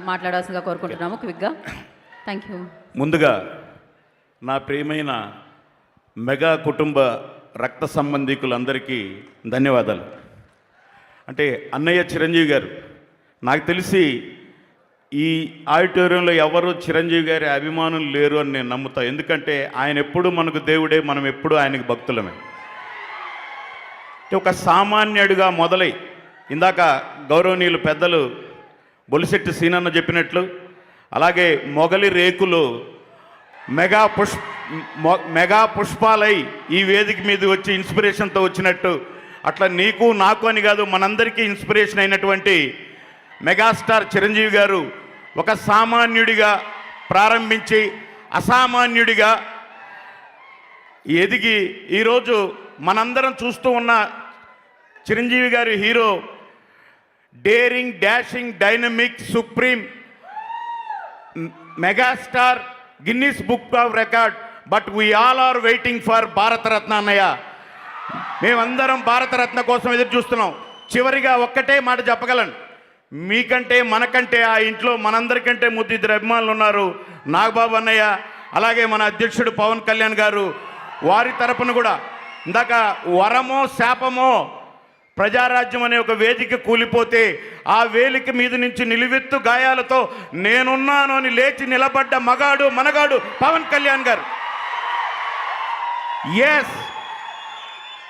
మాట్లాడాల్సిందిగా కోరుకుంటున్నాము. క్విక్గా. థ్యాంక్ యూ ముందుగా నా ప్రియమైన మెగా కుటుంబ రక్త సంబంధికులందరికీ ధన్యవాదాలు. అంటే అన్నయ్య చిరంజీవి గారు నాకు తెలిసి ఈ ఆడిటోరియంలో ఎవరు చిరంజీవి గారి అభిమానులు లేరు అని నేను నమ్ముతా. ఎందుకంటే ఆయన ఎప్పుడు మనకు దేవుడే మనం ఎప్పుడు ఆయనకు భక్తులమే. ఒక సామాన్యుడిగా మొదలై ఇందాక గౌరవనీయులు పెద్దలు బొలిశెట్టి సీనన్న చెప్పినట్లు. అలాగే మొగలి రేకులు మెగా పుష్ మెగా పుష్పాలై ఈ వేదిక మీద వచ్చి ఇన్స్పిరేషన్తో వచ్చినట్టు. అట్లా నీకు నాకు అని కాదు మనందరికీ ఇన్స్పిరేషన్ అయినటువంటి మెగాస్టార్ చిరంజీవి గారు ఒక సామాన్యుడిగా ప్రారంభించి అసామాన్యుడిగా ఎదిగి ఈరోజు మనందరం చూస్తూ ఉన్న చిరంజీవి గారి hero daring dashing dynamic supreme megastar Guinness book of record but we all are waiting for Bharat Ratna అన్నయ్య. మేమందరం భారతరత్న కోసం ఎదురు చూస్తున్నాం. చివరిగా ఒక్కటే మాట చెప్పగలను. మీకంటే మనకంటే ఆ ఇంట్లో మనందరికంటే ముద్దిద్దరు అభిమానులు ఉన్నారు. నాగబాబు అన్నయ్య అలాగే మన అధ్యక్షుడు పవన్ కళ్యాణ్ గారు వారి తరపున కూడా. ఇందాక వరమో శాపమో ప్రజారాజ్యం అనే ఒక వేదిక కూలిపోతే ఆ వేదిక మీద నుంచి నిలువెత్తు గాయాలతో నేనున్నాను అని లేచి నిలబడ్డ మగాడు మనగాడు పవన్ కళ్యాణ్ గారు. ఎస్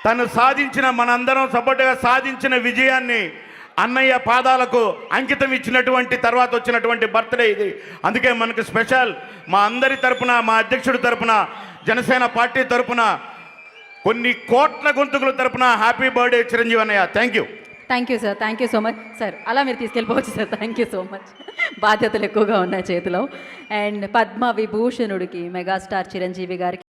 తను సాధించిన మనందరం సపోర్టుగా సాధించిన విజయాన్ని అన్నయ్య పాదాలకు అంకితం ఇచ్చినటువంటి తర్వాత వచ్చినటువంటి బర్త్డే ఇది. అందుకే మనకు స్పెషల్ మా అందరి తరపున మా అధ్యక్షుడి తరపున జనసేన పార్టీ తరపున కొన్ని కోట్ల గొంతుకుల తరపున హ్యాపీ బర్త్డే చిరంజీవి అన్నయ్య. Thank you thank you sir thank you so much sir అలా మీరు తీసుకెళ్ళిపోవచ్చు sir thank you so much బాధ్యతలు ఎక్కువగా ఉన్నాయి చేతిలో. అండ్ పద్మ విభూషణుడికి మెగాస్టార్ చిరంజీవి గారికి